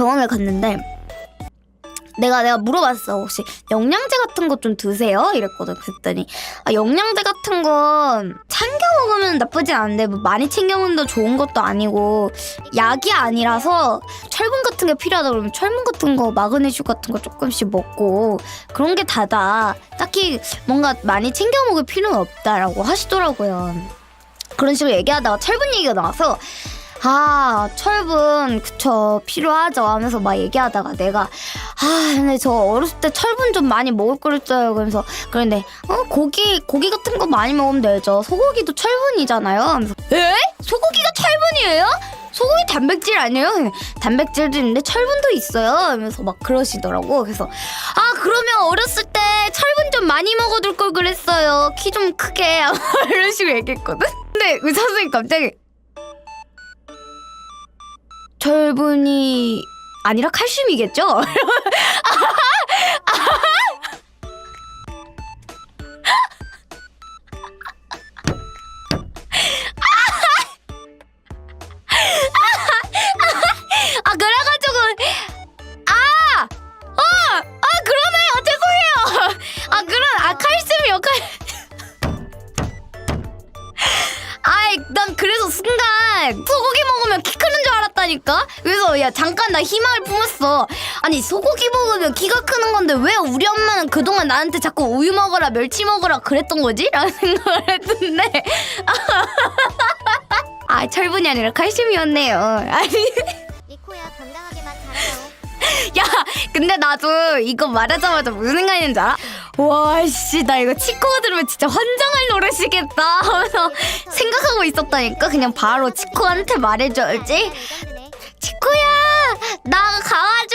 병원에 갔는데 내가 내가 물어봤어. 혹시 영양제 같은 거 좀 드세요? 이랬거든 그랬더니. 아 영양제 같은 건 챙겨 먹으면 나쁘진 않은데 뭐 많이 챙겨 먹는다 좋은 것도 아니고 약이 아니라서 철분 같은 게 필요하다 그러면 철분 같은 거 마그네슘 같은 거 조금씩 먹고 그런 게 다다. 딱히 뭔가 많이 챙겨 먹을 필요는 없다라고 하시더라고요. 그런 식으로 얘기하다가 철분 얘기가 나와서 아 철분 그쵸 필요하죠. 하면서 막 얘기하다가 내가 아 근데 저 어렸을 때 철분 좀 많이 먹을 그랬어요. 그래서 그런데 어 고기 고기 같은 거 많이 먹으면 되죠. 소고기도 철분이잖아요. 하면서 에? 소고기가 철분이에요? 소고기 단백질 아니에요? 단백질도 있는데 철분도 있어요. 하면서 막 그러시더라고. 그래서 아 그러면 어렸을 때 철분 좀 많이 먹어둘 걸 그랬어요. 키 좀 크게. 이런 식으로 얘기했거든. 근데 의사 선생님 갑자기 철분이 아니라 칼슘이겠죠? 아 아! 어! 아 그러네요 죄송해요 아 그런 아 칼슘 역할 아이 난 그래서 순간 소고기 먹으면 키 크는 줄 알았다니까 그래서 야 잠깐 나 희망을 품었어 아니 소고기 먹으면 키가 크는 건데 왜 우리 엄마는 그동안 나한테 자꾸 우유 먹어라 멸치 먹어라 그랬던 거지? 라는 생각을 했는데 아 철분이 아니라 칼슘이었네요 아니 리코야 건강하게만 자라요. 야, 근데 나도 이거 말하자마자 무슨 생각이 줄 알아? 와, 씨, 나 이거 치코가 들으면 진짜 환장할 노릇이겠다 하면서 생각하고 있었다니까? 그냥 바로 치코한테 말해줘야지. 치코야, 나 가가지